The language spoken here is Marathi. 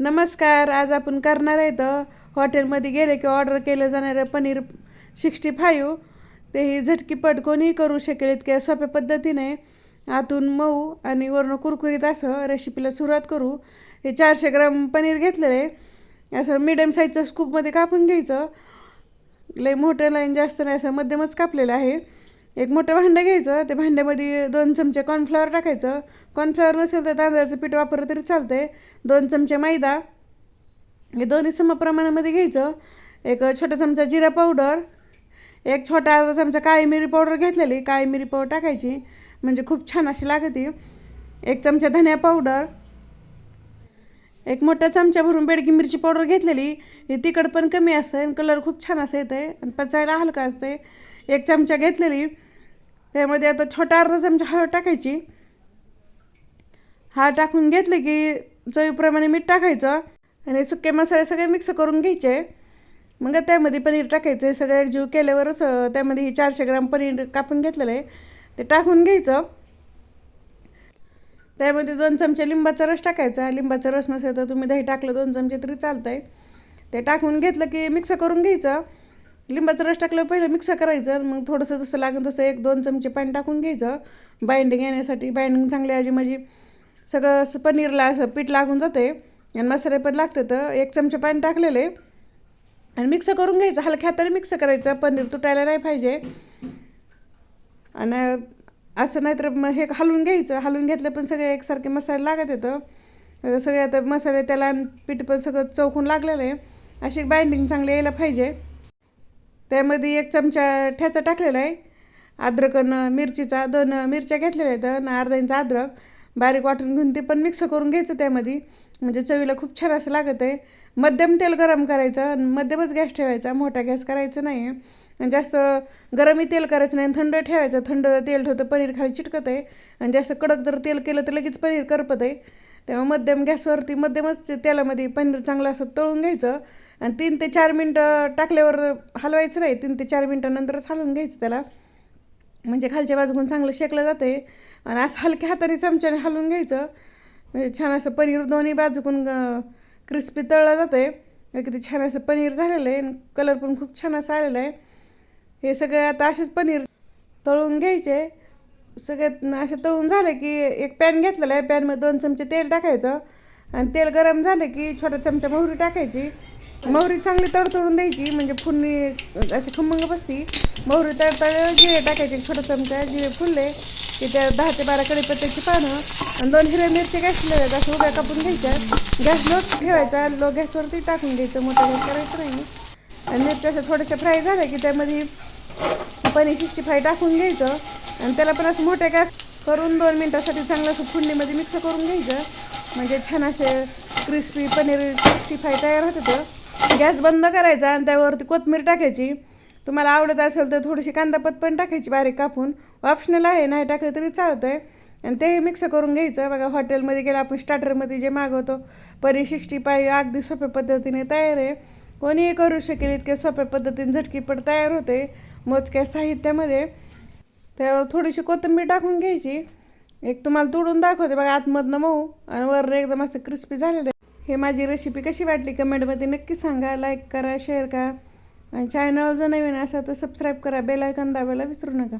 नमस्कार आज आपण करणार आहे तर हॉटेलमध्ये गेले की ऑर्डर केलं जाणारं पनीर सिक्स्टी फाईव्ह ते ही झटकीपट कोणीही करू शकेल इतक्या सोप्या पद्धतीने. आतून मऊ आणि वरून कुरकुरीत असं रेसिपीला सुरुवात करू. हे चारशे ग्राम पनीर घेतलेलं. आहे असं मिडियम साईजचं स्कूपमध्ये कापून घ्यायचं. लई मोठं लाईन जास्त नाही असं मध्यमच कापलेलं आहे. एक मोठं भांडं घ्यायचं ते भांड्यामध्ये दोन चमचे कॉर्नफ्लॉवर टाकायचं. कॉर्नफ्लॉवर नसेल तर तांदळाचं पीठ वापरलं तरी चालतंय. दोन चमचे मैदा. हे दोन्ही समप्रमाणामध्ये घ्यायचं. एक छोटा चमचा जिरा पावडर एक छोटा अर्धा चमचा काळी मिरी पावडर घेतलेली. काळी मिरी पावडर टाकायची. म्हणजे खूप छान अशी लागते. एक चमचा धनिया पावडर एक मोठा चमचा भरून बेडगी मिरची पावडर घेतलेली. हे तिखट पण कमी असते आणि कलर खूप छान असं येतं आहे आणि पचायला हलका असते एक चमचा घेतलेली. त्यामध्ये आता छोटा अर्धा चमचा हळद टाकायची. हा टाकून घेतले की चवीप्रमाणे मीठ टाकायचं आणि सुके मसाले सगळे मिक्स करून घ्यायचे. मग त्यामध्ये पनीर टाकायचं. सगळं एकजीव केल्यावरच त्यामध्ये ही चारशे ग्राम पनीर कापून घेतलेलं आहे. ते टाकून घ्यायचं. त्यामध्ये दोन चमचे लिंबाचा रस टाकायचा. लिंबाचा रस नसेल तर तुम्ही दही टाकलं दोन चमचे तरी चालतं आहे ते टाकून घेतलं की मिक्स करून घ्यायचं. लिंबाचा रस टाकलं पहिलं मिक्स करायचं आणि मग थोडंसं जसं लागेल तसं एक दोन चमचे पाणी टाकून घ्यायचं. बाइंडिंग येण्यासाठी बाइंडिंग चांगली आजी म्हणजे सगळं असं पनीरला असं पीठ लागून जाते आणि मसाले पण लागते तर एक चमचे पाणी टाकलेले आणि मिक्स करून घ्यायचं. हलक्या हाताने मिक्स करायचं. पनीर तुटायला नाही पाहिजे. आणि असं नाहीतर मग हे हलवून घ्यायचं. हलवून घेतलं पण सगळे एकसारखे मसाले लागत येतं. सगळे आता मसाले त्याला आणि पीठ पण सगळं चौकून लागलेलं आहे. अशी बाइंडिंग चांगली यायला पाहिजे. त्यामध्ये एक चमचा ठ्याचा टाकलेला आहे. अद्रकनं मिरचीचा दोन मिरच्या घेतलेल्या आहेत आणि अर्धा इंच अद्रक. बारीक वाटून घेऊन ते पण मिक्स करून घ्यायचं त्यामध्ये. म्हणजे चवीला खूप छान असं लागत आहे. मध्यम तेल गरम करायचं आणि मध्यमच गॅस ठेवायचा. मोठा गॅस करायचा नाही. आणि जास्त गरमही तेल करायचं नाही थंड ठेवायचं. थंड तेल ठेवतं पनीर खाली चिटकत आहे. आणि जास्त कडक जर तेल केलं तर लगेच पनीर करपत आहे. तेव्हा मध्यम गॅसवरती मध्यमच तेलामध्ये पनीर चांगलं असं तळून घ्यायचं. आणि तीन ते चार मिनटं टाकल्यावर हलवायचं नाही तीन ते चार मिनटानंतरच हलवून घ्यायचं त्याला. म्हणजे खालच्या बाजूकून चांगलं शेकलं जाते आणि असं हलक्या हाताने चमच्याने हलवून घ्यायचं. म्हणजे छान असं पनीर दोन्ही बाजूकून क्रिस्पी तळलं जाते किती छान असं पनीर झालेलं आहे कलर पण खूप छान असं आलेलं आहे. हे सगळे आता असेच पनीर तळून घ्यायचे. सगळ्यात असे तळून झालं की एक पॅन घेतलेला आहे. पॅनमध्ये दोन चमचे तेल टाकायचं. आणि तेल गरम झालं की छोटा चमचा मोहरी टाकायची. मोहरी चांगली तडतडून द्यायची म्हणजे फुलणी अशी खमंग बसती. मोहरी तडतड जिरे टाकायचे छोटा चमचा जिरे फुलले की त्या दहा ते बारा कडीपत्त्याची पानं आणि दोन हिरव्या मिरच्या घातलेल्या आहेत उभ्या कापून घ्यायच्या. गॅस लो ठेवायचा लो गॅसवरती टाकून द्यायचं मोठा गॅस करायचं नाही. आणि मिरच्या असं थोड्याशा फ्राय झाल्या की त्यामध्ये पनीर सिक्स्टी फ्राय टाकून घ्यायचं. आणि त्याला पण असं मोठ्या गॅस करून दोन मिनटासाठी चांगलं असं फुडणीमध्ये मिक्स करून घ्यायचं. म्हणजे छान असे क्रिस्पी पनीर सिक्स्टी फ्राय तयार होतं तर गॅस बंद करायचा आणि त्यावरती कोथमीर टाकायची. तुम्हाला आवडत असेल तर थोडीशी कांदापत पण टाकायची बारीक कापून. ऑप्शनल आहे नाही टाकलं तरी चालतं आहे आणि तेही मिक्स करून घ्यायचं. बघा हॉटेलमध्ये गेलं आपण स्टार्टरमध्ये जे मागवतो परिशिष्टी सिक्स्टी अगदी सोप्या पद्धतीने तयार आहे. कोणीही करू शकेल इतक्या सोप्या पद्धतीने झटकीपट तयार होते मोजक्या साहित्यामध्ये. त्यावर थोडीशी कोथिंबीर टाकून घ्यायची. एक तुम्हाला तोडून दाखवते. बघा आतमधनं मऊ आणि वर एकदम असं क्रिस्पी झालेलं आहे. हे माझी रेसिपी कशी वाटली कमेंटमध्ये नक्की सांगा लाईक करा शेअर करा. आणि चॅनल जर नवीन असा तर सबस्क्राईब करा बेल आयकॉन दाबायला विसरू नका.